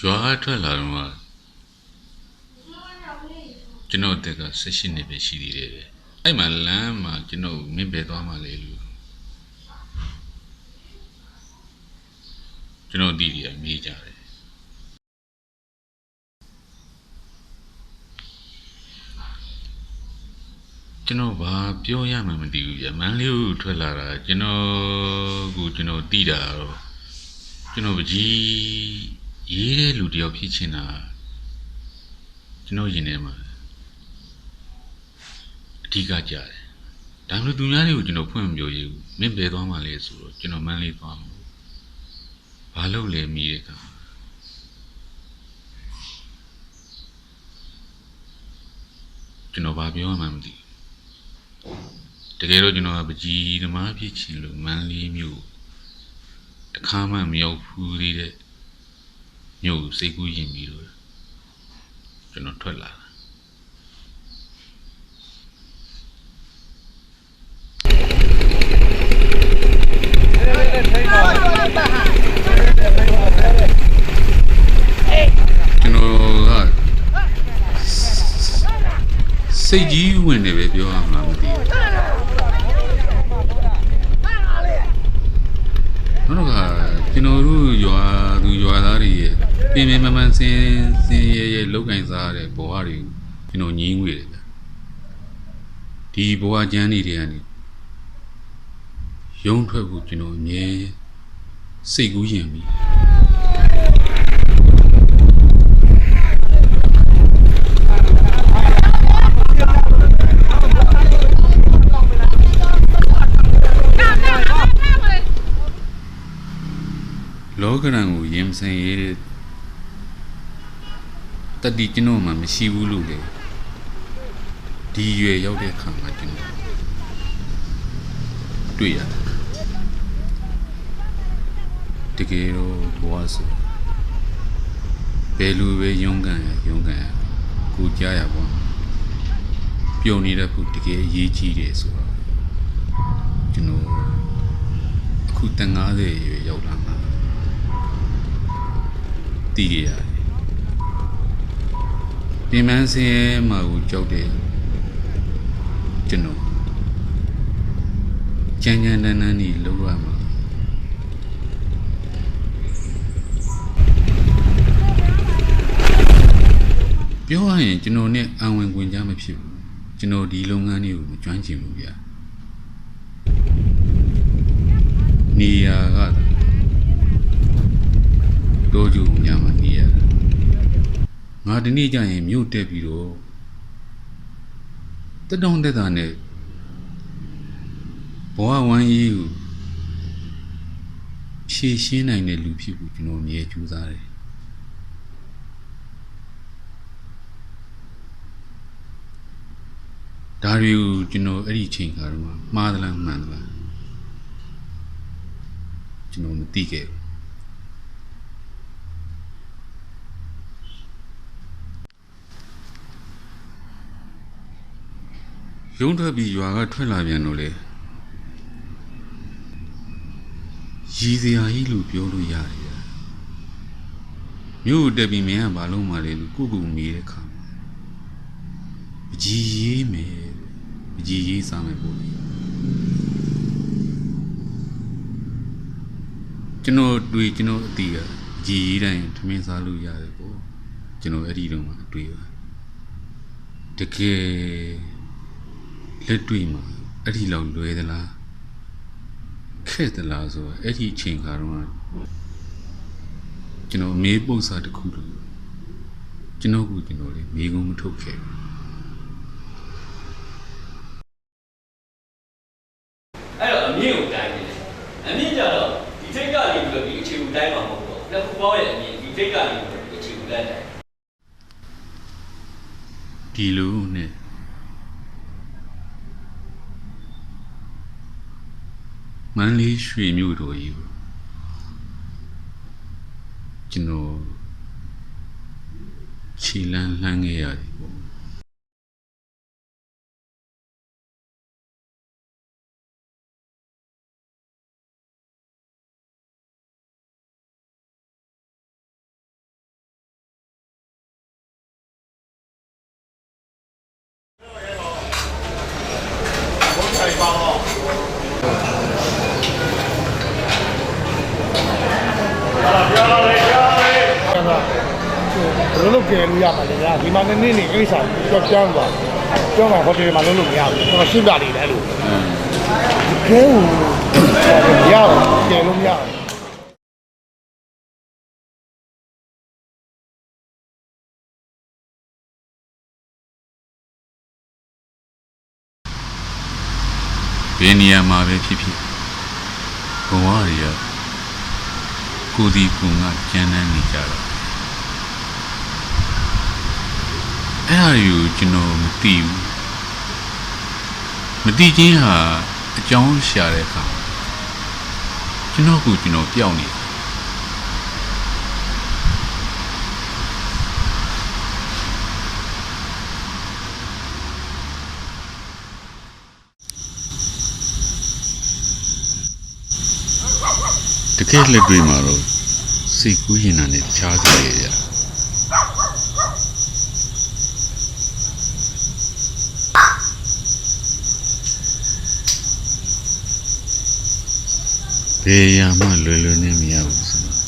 ရွာကထွက်လာတော့ကကျွန်တော်အသက်က16နှစ်ပဲရှိသေးတယ်ပဲအဲ့မှာလမ်းမှာကျွန်တော်မင်းပဲသွားမှလေလို့ကျွန်တော်ဒီဒီအမေးကြတယ်ကျွန်တော်ဘာပြောရမှန်းမသိဘူးဗျမန်းလေးကိုထွက်လာတာကျွန်တော်ကိုကျွန်တော်တီးတာတော့ကျွန်တော်ပကြီး ရေးတဲ့လူတယောက်ဖြစ်ချင်တာကျွန်တော်ရင်ထဲမှာအဓိကကြားတယ်ဒါမှမဟုတ်သူများတွေကိုကျွန်တော်ဖွင့်မပြောရဘူးမင်းဘယ်သွားမှလဲဆိုတော့ကျွန်တော်မန်းလေးသွားမှာဘာလုပ်လဲမိတဲ့ခါကျွန်တော်ဘာပြောမှန်းမသိဘူးတကယ်တော့ကျွန်တော်ကပကြီးသမားဖြစ်ချင်လို့မန်းလေးမျိုးတခါမှမရောက်ဘူးသေးတဲ့ မျိုးကိုစိတ်ကူးရင်ပြီးတော့ကျွန်တော်ထွက်လာတာကျွန်တော်ကစိတ်ကြီးဝင်နေပဲပြောရမှာမသိဘူးနောက်တော့ကကျွန်တော်တို့ရွာသူရွာသားတွေရဲ့ ပြင်ပင်မမှန်စင်စင်ရဲရဲလောက်ကင်စားတဲ့ဘဝတွေကိုကျွန်တော်ညင်းငွေတယ်ဗျဒီဘဝကျမ်းတွေတွေကနေရုံးထွက်ဖို့ကျွန်တော်အမြဲစိတ်ကူးရင်ပြီးလောကရန်ကိုရင်မဆိုင်ရတဲ့ တတိကျွန်တော်မှမရှိဘူးလို့လေဒီရွယ်ရောက်တဲ့အခါမှာကျွန်တော်တွေ့ရတယ်တကယ်တော့ဘဝဆိုဘယ်လိုပဲရုန်းကန်ရရုန်းကန်ရကိုကြားရပါပြုံနေတဲ့ခုတကယ်အရေးကြီးတယ်ဆိုတော့ကျွန်တော်အခုတန်90ရွယ်ရောက်လာမှာတည်ရတယ် ပြင်မန်းစင်းရဲမှာကိုကြောက်တယ်ကျွန်တော်ကြမ်းကြမ်းတမ်းတမ်းနေလောက်ရမှာပြောရရင်ကျွန်တော်နဲ့အံဝင်ခွင်ကြမဖြစ်ဘူးကျွန်တော်ဒီလုပ်ငန်းတွေကိုမကျွမ်းကျင်ဘူးဗျာနေရာကတိုးကျူညမှာနေရတာ ငါဒီနေ့ကျရင်မြို့တက်ပြီးတော့တက်တောင့်တက်တာနဲ့ဘဝဝမ်းကြီးကိုဖြည့်ရှင်းနိုင်တဲ့လူဖြစ်ဖို့ကျွန်တော်အမြဲကြိုးစားတယ်ဒါတွေကိုကျွန်တော်အဲ့ဒီချိန်ခါတော့မှားသလားမှန်သလားကျွန်တော်မသိခဲ့ဘူး ရုံးထွက်ပြီးရွာကထွက်လာပြန်တော့လေရည်စရာကြီးလို့ပြောလို့ရတယ်ဗျာမြို့ကိုတက်ပြီးမင်းကဘာလို့မှလဲလို့ကိုကူမေးတဲ့ခါမှာပကြီးရေးမယ်ပကြီးရေးစားမယ်ပို့လေကျွန်တော်တွေ့ကျွန်တော်အတီးကပကြီးရေးတိုင်းထမင်းစားလို့ရတယ်ပေါ့ကျွန်တော်အဲ့ဒီတော့မှအတွေ့ပါတကယ် လက်တွေ့မှာအဲ့ဒီလောက်လွယ်သလားခဲ့သလားဆိုတော့အဲ့ဒီအချိန်ခါတော့ကျွန်တော်အမေးပု္ပ္ပစာတစ်ခုလို့ကျွန်တော်ကကျွန်တော်လေးမိကုံးမထုတ်ခဲ့ဘူးအဲ့တော့အမြင့်ကိုတိုင်းနေတယ်အမြင့်ကြတော့ဒီထိတ်ကနေပြီးတော့ဒီအခြေကိုတိုင်းမှာမဟုတ်တော့လက်ခုပေါင်းရဲ့အမြင့်ဒီထိတ်ကနေပြီးတော့ဒီအခြေကိုလိုက်တိုင်းဒီလိုနဲ့ မန်းလေးရွှေမြို့တော်ကြီးကိုကျွန်တော်ခြေလန်းလှမ်းခဲ့ရတယ်ပေါ့ ဘယ်လိုလုပ်ကြလို့ရမှာလဲဗျာဒီမှာနည်းနည်းလေးကိစ္စကြောက်ကြောင်းသွားကြောင်းမှာဟိုတယ်မှာလုံးလို့မရဘူးကျွန်တော်ရှင်းပြနေတယ်အဲ့လိုအင်းခဲကိုရအောင်ကြယ်လို့မရအောင်ဘယ်နေရာမှာပဲဖြစ်ဖြစ်ဘဝတွေကကိုယ်ဒီကိုယ်ငါကျန်းမ်းနေကြတော့ အဲ့ဟာယူကျွန်တော်မသိဘူးမသိချင်းဟာအကြောင်းရှာတဲ့အခါကျွန်တော်ကကျွန်တော်ပျောက်နေတယ်တကယ်လက်တွေ့မှာတော့စိတ်ကူးရင်တာနဲ့တခြားစီရရ ဘယ်ရမှလွယ်လွယ်နဲ့မရဘူးဆိုတော့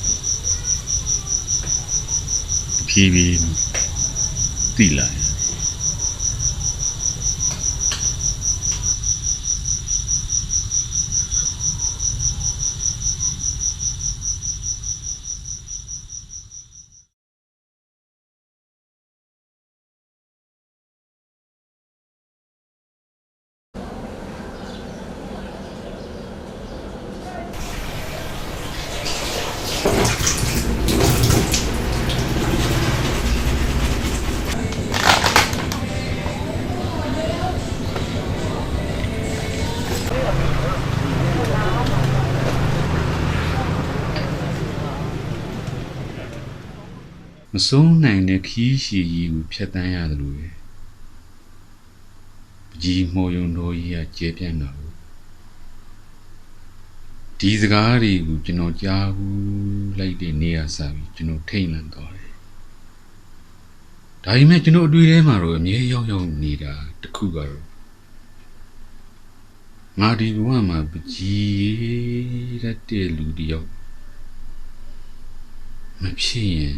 တဖြည်းဖြည်းတိလာ ဆုံးနိုင်တဲ့ခီးရှည်ကြီးကိုဖြတ်တန်းရတယ်လို့ပဲပကြီးမော်ယုံတော်ကြီးကကျဲပြန့်တာကိုဒီစကားတွေကိုကျွန်တော်ကြားဘူးလိုက်တဲ့နေရာစားပြီးကျွန်တော်ထိတ်လန့်သွားတယ်ဒါပေမဲ့ကျွန်တော်အတွေ့ထဲမှာတော့အမြဲရောက်ရောက်နေတာတစ်ခုကတော့ငါဒီဘဝမှာပကြီးရတဲ့လူတစ်ယောက်မဖြစ်ရင်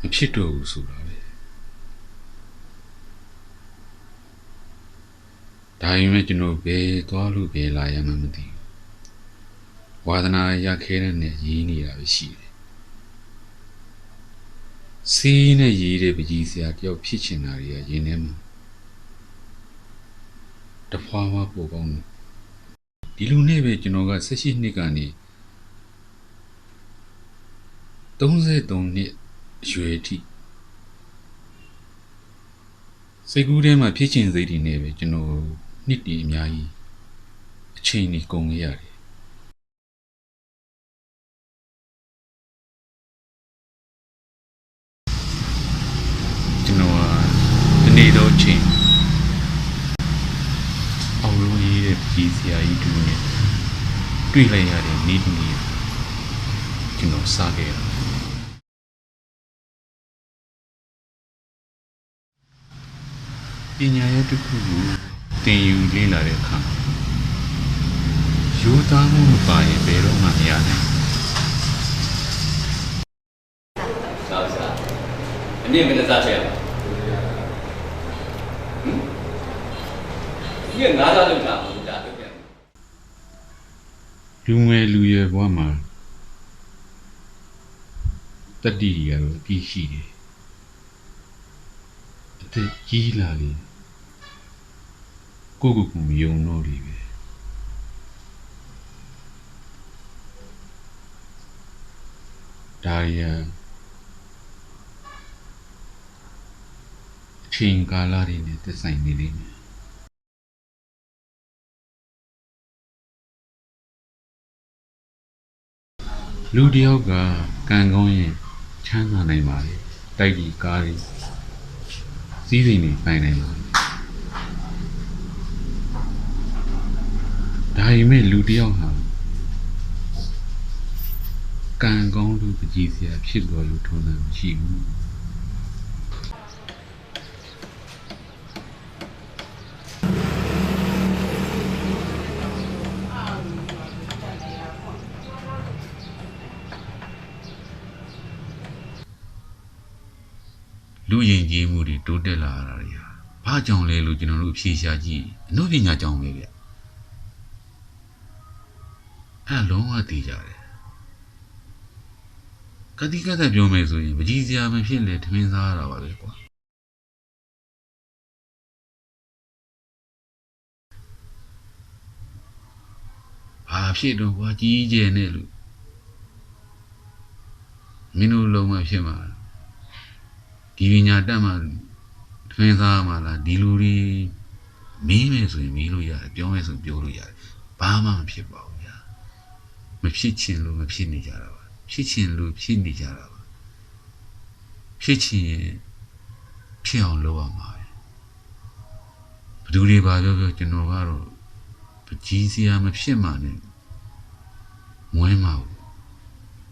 မဖြစ်တော့ဘူးဆိုတာပဲဒါပေမဲ့ကျွန်တော်ဘယ်သွားလို့ဘယ်လာရမှမသိဘူးဝါသနာရခဲတဲ့နဲ့ရင်းနေတာပဲရှိတယ်စီးနဲ့ရေးတဲ့ပကြီးစရာတယောက်ဖြစ်ချင်တာတွေကရင်းနေမှာတဖွာဖွာပို့ကောင်းတယ်ဒီလူနဲ့ပဲကျွန်တော်က16နှစ်ကနေ33နှစ် အရွယ်အထိစိတ်ကူးထဲမှာဖြစ်ချင်စိတ်တွေနဲ့ပဲကျွန်တော်နှစ်တည်အများကြီးအချိန်ကြီးကုန်ခဲ့ရတယ်ကျွန်တော်ကဒီနေ့တော့ချိန်အောင်လို့ရေးတဲ့ပြည်စရာကြီးတူနဲ့တွေ့လိုက်ရတဲ့နေ့တူနေ့ကျွန်တော်စားခဲ့ရတ ပညာရဲ့တစ်ခုကိုသင်ယူလေ့လာတဲ့အခါယူသားမှုမပါရင်ဘယ်တော့မှမရနိုင်စားစားအမြင့်မင်းစားချက်ဟမ်ဒီကငါးစားလောက်တာဘူးဒါတော့ပြန်လူငယ်လူရွယ်ဘဝမှာတတိယရောအပြည့်ရှိတယ်အသက်ကြီးလာလေကိုယ့် ကိုယ်ကိုမယုံတော့လေပဲဒါရီယာအချိန်ကာလတွေနဲ့သက်ဆိုင်နေလိမ့်မယ်လူတစ်ယောက်ကကံကောင်းရင်ချမ်းသာနိုင်ပါလေတိုက်ဒီကားတွေစီးစိမ်တွေပိုင်နိုင်ပါလေ ဒါပေမဲ့လူတစ်ယောက်ဟာကံကောင်းလို့ပကြီးစရာဖြစ်တော်လို့ထုံးတယ်မရှိဘူးဟယဉ်ကျေးမှုတွေတိုးတက်လာတာတွေဟာဘာကြောင့်လဲလို့ကျွန်တော်တို့အဖြေရှာကြည့်အနုပညာကြောင့်ပဲဗျ အဲ့လုံးဝသိကြတယ်ကတိကတ်ပြောမယ်ဆိုရင်ပကြီးစရာမဖြစ်လေထမင်းစားရတာပါပဲကွာဘာဖြစ်တော့ကွာကြီးကျယ်နဲ့လို့မင်းတို့လုံးဝဖြစ်မှာဒီပညာတတ်မှထမင်းစားမှာလားဒီလူတွေမင်းမယ်ဆိုရင်မင်းလို့ရတယ်ပြောမယ်ဆိုရင်ပြောလို့ရတယ်ဘာမှမဖြစ်ပါဘူးဗျာ မဖြစ်ချင်လို့မဖြစ်နေကြတာပါဖြစ်ချင်လို့ဖြစ်နေကြတာပါဖြစ်ချင်ရင်ဖြစ်အောင်လုပ်ရမှာပဲဘယ်သူတွေပါပြောပြောကျွန်တော်ကတော့ပကြီးစရာမဖြစ်မှနဲ့မွဲမှာဘူး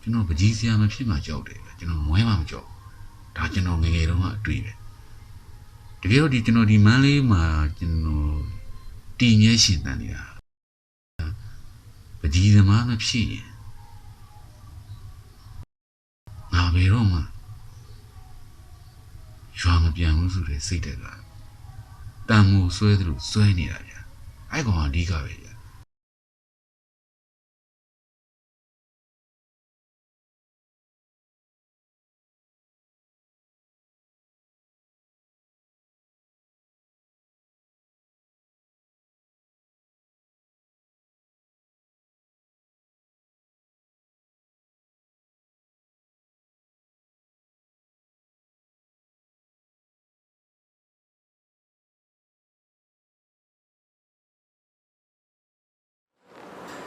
ကျွန်တော်ပကြီးစရာမဖြစ်မှကြောက်တယ်ဗျကျွန်တော်မွဲမှာမကြောက်ဘူးဒါကျွန်တော်ငယ်ငယ်တုန်းကအတွေ့ပဲတကယ်တော့ဒီကျွန်တော်ဒီမန်းလေးမှာကျွန်တော်တည်မြဲရှင်တန်နေတာ ပကြီးသမားမဖြစ်ရင်ငါဘယ်တော့မှရွာမပြန်ဘူးဆိုတဲ့စိတ်တက်ကတန်မိုးဆွဲသလိုဆွဲနေတာဗျအဲ့ကောင်အဓိကပဲဗျ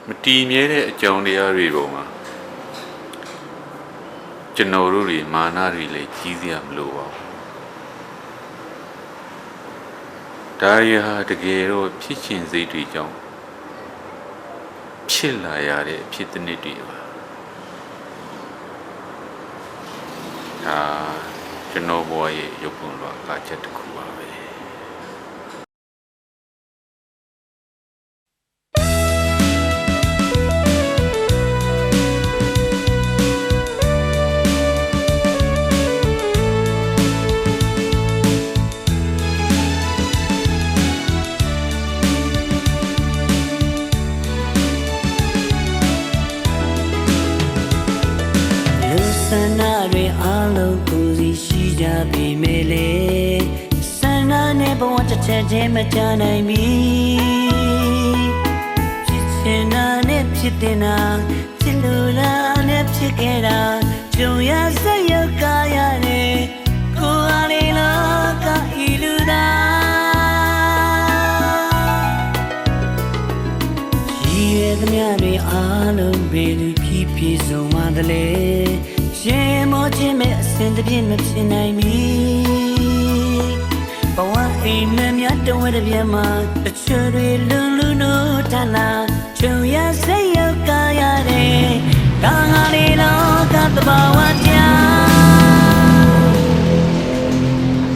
မတည်မြဲတဲ့အကြောင်းတရားတွေပုံမှာကျွန်တော်တို့တွေမာနတွေလည်းကြီးစရာမလိုပါဘူးဒါရီဟာတကယ်တော့ဖြစ်ချင်စိတ်တွေကြောင့်ဖြစ်လာရတဲ့အဖြစ်တစ်နည်းတွေပါဒါကျွန်တော်ဘဝရဲ့ရုပ်ပုံလွှာကားချက်တစ်ခုပါ ချက်ချင်းမကြနိုင်ပြီဖြစ်ချင်တာနဲ့ဖြစ်တင်တာဖြစ်လို့လားနဲ့ဖြစ်ခဲ့တာကြုံရစရောက်ကားရတယ်ကိုယ်အားလေးလောကဤလူသာရည်ရသမျှတွေအားလုံးပဲလူဖြစ်ဖြစ်ဆုံးပါတလေရှင်မောခြင်းမဲ့အစဉ်တစ်ပြည့်မဖြစ်နိုင်မီ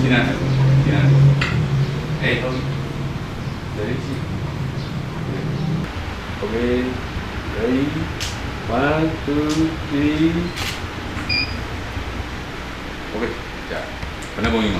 进来，进来。哎，来，OK，来，one, two, three。OK，来，准备报名吗？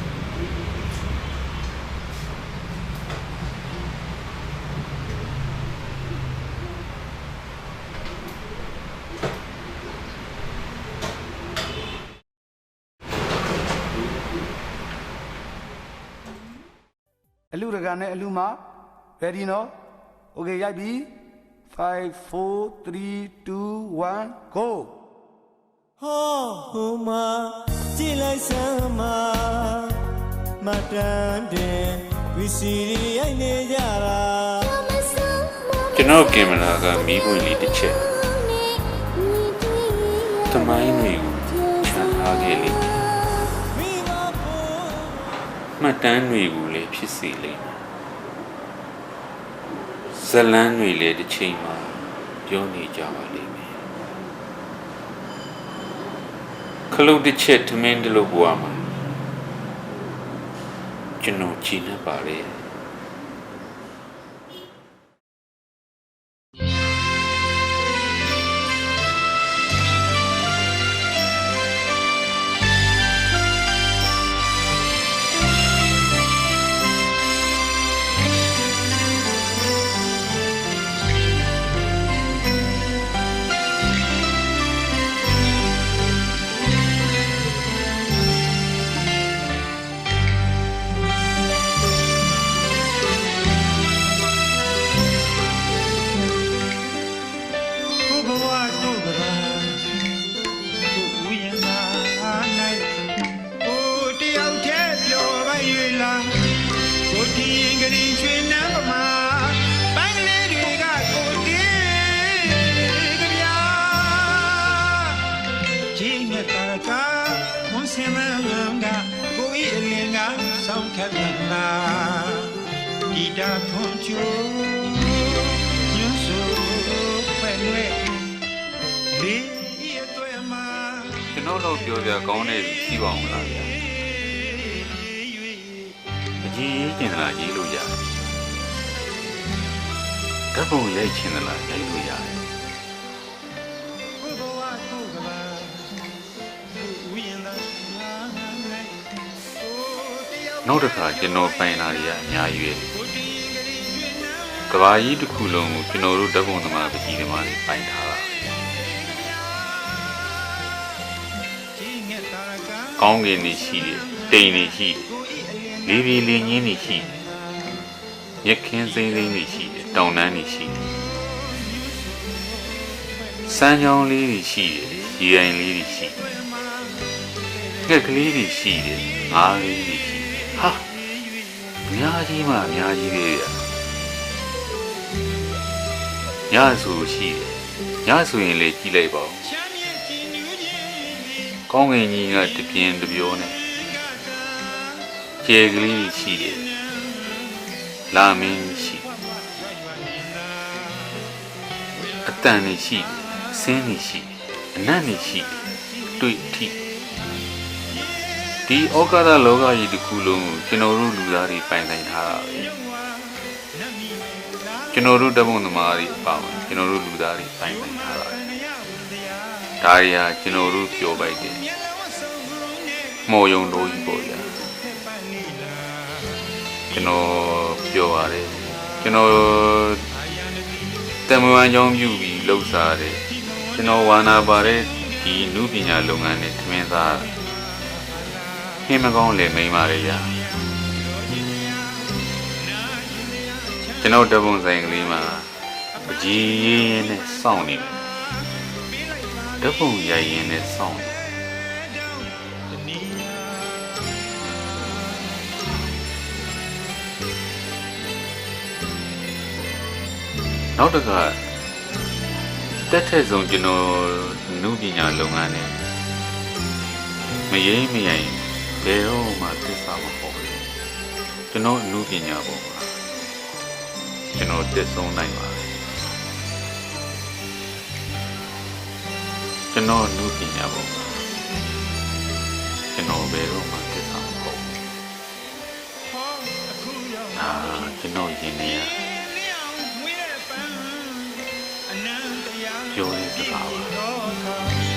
လားဒီရောက်အလူရကန်နဲ့အလူမ ready နော် okay ရိုက်ပြီ5 4 3 2 1 go ဟောဟိုမှာကြည့်လိုက်စမ်းမှာမတန်တဲ့ဝီစီရိုက်နေကြတာကျွန်တော်ကင်မရာကမီးပွင့်လေးတစ်ချက်တမိုင်းတွေကိုခြံထားခဲ့လိမ့်မယ်မိဘဖို့ မှတ်တမ်းတွေကိုလည်းဖြစ်စေလိမ့်မယ်ဇလန်းတွေလည်းတစ်ချိန်မှာပြပြောနေကြပါလိမ့်မယ်ခလုတ်တစ်ချက်ထမင်းတစ်လုပ်ဘွားမှာကျွန်တော်ကြည်နေပါလေဘု ကာမွန်စင်မန်ကကိုဤအလင်းကဆောင်းခက်လာဒီတာထွန်ချိုညွှန်ဆိုဖဲ့လွဲ့လေးဤအတွက်မှာကျွန်တော်တို့ပြောပြကောင်းတဲ့စီးပါအောင်လားဗျာအကြီးရေးကျင်သလားရေးလို့ရတယ်ဓာတ်ပုံရိုက်ချင်သလားရိုက်လို့ရတယ် နောက်တစ်ခါကျွန်တော်ပိုင်လာတွေကအများကြီးပဲကိုတင်ကလေးကျွေးနာကဘာကြီးတစ်ခုလုံးကိုကျွန်တော်တို့ဓာတ်ပုံသမားပကြီးသမားတွေပိုင်ထားတာချင်းနဲ့တာကာကောင်းကင်နေရှိတယ်တိမ်နေရှိတယ်ကိုဤအလင်းလေးပြေလေးညင်းနေရှိတယ်ရခင်းစိမ့်စိမ့်နေရှိတယ်တောင်တန်းနေရှိတယ်စမ်းချောင်းလေးတွေရှိတယ်ရေအိမ်လေးတွေရှိတယ်ငှက်ကလေးတွေရှိတယ်ငါးလေးတွေရှိတယ်ဟာ အများကြီးမှအများကြီးပဲဗျာညဆိုရှိတယ်ညဆိုရင်လေကြည့်လိုက်ပါဦးချမ်းမြေ့ကြည်နူးခြင်းကောင်းကင်ကြီးကတပြင်းတစ်ပြောနဲ့ကျေကလေးတွေရှိတယ်လာမင်းရှိတယ်အတန်နေရှိတယ်အစင်းနေရှိတယ်အနတ်နေရှိတယ်တွေ့အထိ ဒီဩကာသလောကကြီးတစ်ခုလုံးကိုကျွန်တော်တို့လူသားတွေပိုင်ဆိုင်ထားတာပဲကျွန်တော်တို့တပုံသမားတွေအပါဝင်ကျွန်တော်တို့လူသားတွေပိုင်ဆိုင်ထားတာပဲဒါတွေဟာကျွန်တော်တို့ပြောပိုက်တယ်မော်ယုံတို့ကြီးပေါ့ဗျာကျွန်တော်ပြောပါတယ်ကျွန်တော်တမန်ကြောင်းပြုပြီးလှုပ်ရှားတယ်ကျွန်တော်ဝါနာပါတဲ့ဒီနုပညာလုပ်ငန်းနဲ့ထမင်းသားဟ င်းမကောင်းလေမိန်ပါတယ်ဗျာကျွန်တော်တပုံဆိုင်ကလေးမှာပကြီးရင်းရင်းနဲ့စောင့်နေတယ်ဓာတ်ပုံရိုက်ရင်းနဲ့စောင့်နေနောက်တစ်ခါတက်ထက်ဆုံးကျွန်တော်နုပညာလုပ်ငန်းနဲ့မရိမ့်မရိုင် ဘယ်တော့မှသစ္စာမဟုတ်ဘူးကျွန်တော်နုပညာပေါ်မှာကျွန်တော်တက်ဆုံးနိုင်ပါတယ်ကျွန်တော်နုပညာပေါ်မှာကျွန်တော်ဘယ်တော့မှသစ္စာမဟုတ်ဘူးအာကျွန်တော်ယင်နေရပြောတဲ့စကားပါ